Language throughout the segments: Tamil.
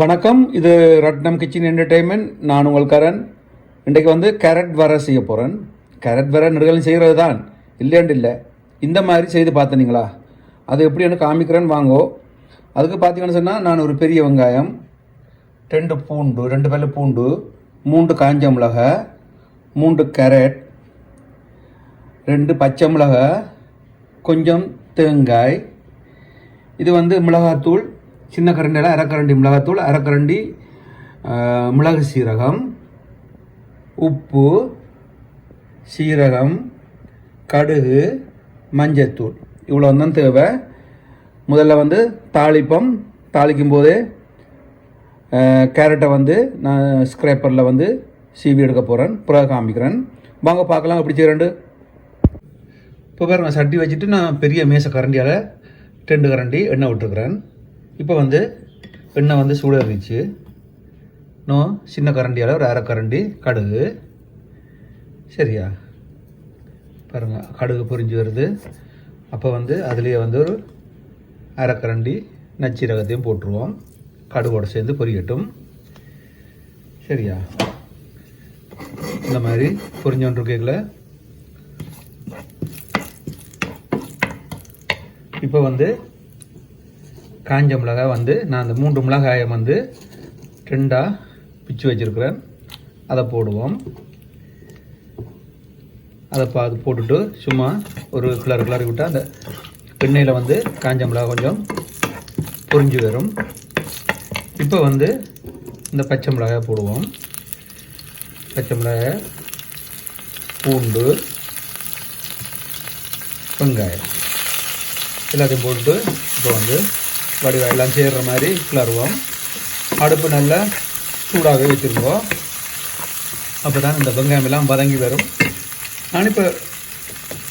வணக்கம். இது ரட்னம் கிச்சன் என்டர்டெயின்மெண்ட் நான் உங்கள் கரண். இன்றைக்கு வந்து கேரட் வர செய்ய போகிறேன் கேரட் வர நெடுகளும் செய்கிறது தான் இல்லையாண்டு இல்லை. இந்த மாதிரி செய்து பார்த்தனீங்களா அது எப்படின்னு காமிக்கிறேன்னு வாங்கோ. அதுக்கு பார்த்தீங்கன்னு சொன்னால் நான் ஒரு பெரிய வெங்காயம் ரெண்டு பூண்டு ரெண்டு பல்லு பூண்டு மூன்று காஞ்ச மிளகா மூன்று கேரட் ரெண்டு பச்சை மிளகாய் கொஞ்சம் தேங்காய். இது வந்து மிளகாத்தூள் சின்ன கரண்டியில் அரைக்கரண்டி மிளகாத்தூள் அரைக்கரண்டி மிளகு சீரகம் உப்பு சீரகம் கடுகு மஞ்சத்தூள். இவ்வளோ தான் தேவை. முதல்ல வந்து தாளிப்பம். தாளிக்கும் போதே கேரட்டை வந்து நான் ஸ்க்ரேப்பரில் வந்து சீவி எடுக்க போகிறேன் பிறகு காமிக்கிறேன். வாங்க பார்க்கலாம் எப்படி செய்கிறேன் இப்போ பாருங்கள் சட்டி வச்சுட்டு நான் பெரிய மேச கரண்டியால் ரெண்டு கரண்டி எண்ணெய் விட்டுருக்குறேன். இப்போ வந்து எண்ணெய் வந்து சூடாகிடுச்சு இன்னும் சின்ன கரண்டியால் ஒரு அரை கரண்டி கடுகு. சரியா? பாருங்கள் கடுகு பொரிஞ்சு வருது. அப்போ வந்து அதுலேயே வந்து ஒரு அரை கரண்டி நச்சீரகத்தையும் போட்டுருவோம். கடுகோடு சேர்ந்து பொரியட்டும். சரியா? இந்த மாதிரி பொரிஞ்சோன்று இருக்கீங்கள இப்போ வந்து காஞ்ச மிளகாய் வந்து நான் அந்த மூன்று மிளகாயை வந்து ரெண்டாக பிச்சு வச்சுருக்கிறேன். அதை போடுவோம். அதை பா அது போட்டுட்டு சும்மா ஒரு கிளறு கிளறி விட்டால் அந்த எண்ணெயில் வந்து காஞ்ச மிளகாய் கொஞ்சம் பொறிஞ்சு வரும். இப்போ வந்து இந்த பச்சை மிளகாய் போடுவோம். பச்சை மிளகாய் பூண்டு வெங்காயம். எல்லாத்தையும் போட்டுட்டு இப்போ வந்து வடிவா எல்லாம் சேர்கிற மாதிரி கிளறுவோம். அடுப்பு நல்லா சூடாகவே வச்சுருவோம் அப்போ தான் இந்த வெங்காயம் எல்லாம் வதங்கி வரும். நான் இப்போ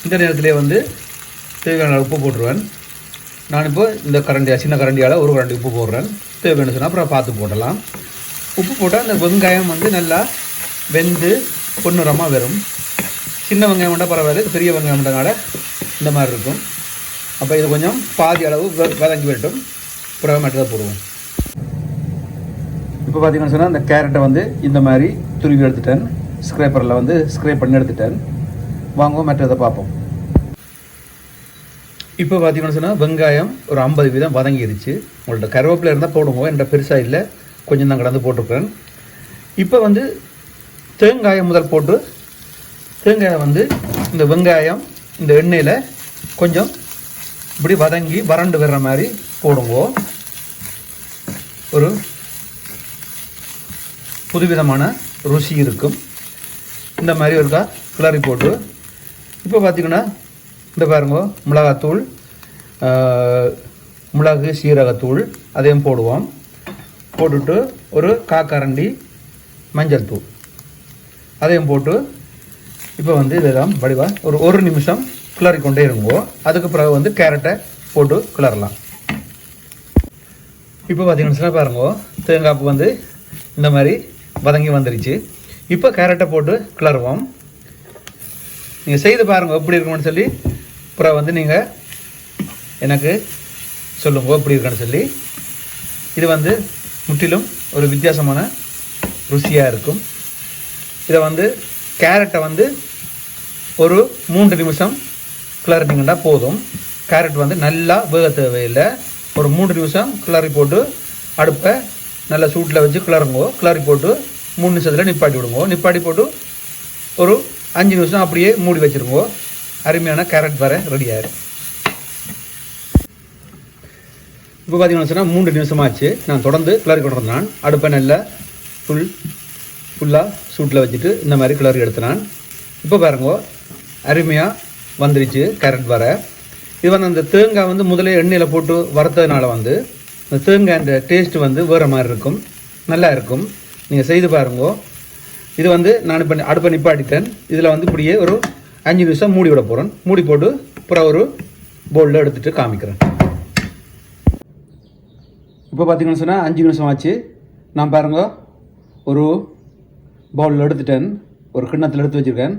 இந்த நேரத்திலே வந்து தேவையான உப்பு போட்டுருவேன். நான் இப்போ இந்த கரண்டியாக சின்ன கரண்டியால் ஒரு கரண்டி உப்பு போடுறேன். தேவையான சொன்னால் அப்புறம் பார்த்து போடலாம். உப்பு போட்டால் இந்த வெங்காயம் வந்து நல்லா வெந்து பொன்னுரமாக வரும். சின்ன வெங்காயம் மட்டும் பரவாயில்ல பெரிய வெங்காயம் மட்டும்னால இந்த மாதிரி இருக்கும். அப்போ இது கொஞ்சம் பாதி அளவு வ- வதங்கி வரட்டும். பிறகு மட்டும் போடுவோம். இப்போ பார்த்தீங்கன்னு சொன்னால் இந்த கேரட்டை வந்து இந்த மாதிரி துருவி எடுத்துட்டேன். ஸ்க்ரேப்பரில் வந்து ஸ்க்ரேப் பண்ணி எடுத்துட்டேன். வாங்குவோம் மற்றதை பார்ப்போம். இப்போ பார்த்தீங்கன்னு சொன்னால் வெங்காயம் ஒரு ஐம்பது வீதம் வதங்கிடுச்சு உங்கள்ட்ட கருவேப்பிலை இருந்தால் போடுவோம் என்கிட்ட பெருசாக இல்லை. கொஞ்சம் தான் கடந்து போட்டிருக்கிறேன். இப்போ வந்து தேங்காயை முதல் போட்டு தேங்காயை வந்து இந்த வெங்காயம் இந்த எண்ணெயில் கொஞ்சம் இப்படி வதங்கி வறண்டு வர்ற மாதிரி போடுங்கோ. ஒரு புதுவிதமான ருசி இருக்கும். இந்த மாதிரி ஒருக்கா கிளறி போட்டு இப்போ பார்த்திங்கன்னா இந்த பாருங்க மிளகாத்தூள் மிளகு சீரகத்தூள் அதையும் போடுவோம். போட்டுட்டு ஒரு காக்கரண்டி மஞ்சள் தூள். அதையும் போட்டு இப்போ வந்து இதெல்லாம் வடிவா ஒரு ஒரு நிமிஷம் கிளறி கொண்டே இருங்கோ அதுக்கு பிறகு வந்து கேரட்டை போட்டு கிளறலாம். இப்போ பார்த்தீங்கன்னா பாருங்க தேங்காய் வந்து இந்த மாதிரி வதங்கி வந்துருச்சு. இப்போ கேரட்டை போட்டு கிளறுவோம். நீங்கள் செய்து பாருங்கள் எப்படி இருக்கும்னு சொல்லி. அப்புறம் வந்து நீங்கள் எனக்கு சொல்லுங்க எப்படி இருக்குன்னு சொல்லி. இது வந்து முற்றிலும் ஒரு வித்தியாசமான ருசியாக இருக்கும். இதை வந்து கேரட்டை வந்து ஒரு மூன்று நிமிஷம் கிளறினீங்கன்னா போதும். கேரட் வந்து நல்லா வேக தேவையில்லை. ஒரு மூன்று நிமிஷம் கிளறி போட்டு அடுப்பை நல்லா சூட்டில் வச்சு கிளறுங்கோ கிளறி போட்டு மூணு நிமிஷத்தில் நிப்பாட்டி விடுங்கோ. நிப்பாட்டி போட்டு ஒரு அஞ்சு நிமிஷம் அப்படியே மூடி வச்சுருங்கோ. அருமையான கேரட் வர ரெடி ஆயிடும் இப்போ பார்த்தீங்கன்னா சொன்னால் மூன்று நிமிஷமாச்சு நான் தொடர்ந்து கிளறி கொண்டு வந்தேன். அடுப்பை நல்லா ஃபுல் ஃபுல்லாக சூட்டில் வச்சுட்டு இந்த மாதிரி கிளறி எடுத்தினான். இப்போ பாருங்க அருமையாக வந்துருச்சு கேரட் வர. இது வந்து அந்த தேங்காய் வந்து முதல்ல எண்ணெயில் போட்டு வறுத்ததுனால வந்து இந்த தேங்காய் அந்த டேஸ்ட் வந்து வேறு மாதிரி இருக்கும். நல்லா இருக்கும். நீங்கள் செய்து பாருங்க. இது வந்து நான் இப்போ அடுப்பை நிப்பாட்டிட்டேன். இதில் வந்து இப்படியே ஒரு அஞ்சு நிமிஷம் மூடி விட போகிறேன் மூடி போட்டு அப்புறம் ஒரு பவுலில் எடுத்துகிட்டு காமிக்கிறேன். இப்போ பார்த்தீங்கன்னு சொன்னால் அஞ்சு நிமிஷம் ஆச்சு. நான் பாருங்க ஒரு பவுலில் எடுத்துட்டேன். ஒரு கிண்ணத்தில் எடுத்து வச்சுருக்கேன்.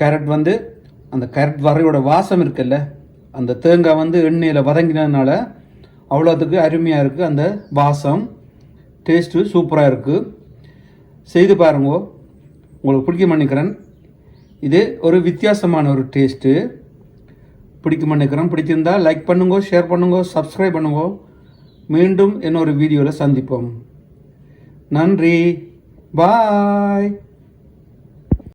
கேரட் வந்து அந்த கரட் வரையோட வாசம் இருக்குல்ல அந்த தேங்காய் வந்து எண்ணெயில் வதங்கினதுனால அவ்வளோத்துக்கு அருமையாக இருக்குது அந்த வாசம். டேஸ்ட்டு சூப்பராக இருக்குது செய்து பாருங்கோ. உங்களுக்கு பிடிக்க நினைக்கிறேன். இது ஒரு வித்தியாசமான ஒரு டேஸ்ட்டு பிடிக்க பண்ணிக்கிறேன் பிடிச்சிருந்தா லைக் பண்ணுங்க ஷேர் பண்ணுங்க சப்ஸ்கிரைப் பண்ணுங்க. மீண்டும் இன்னொரு வீடியோவில் சந்திப்போம். நன்றி. பாய்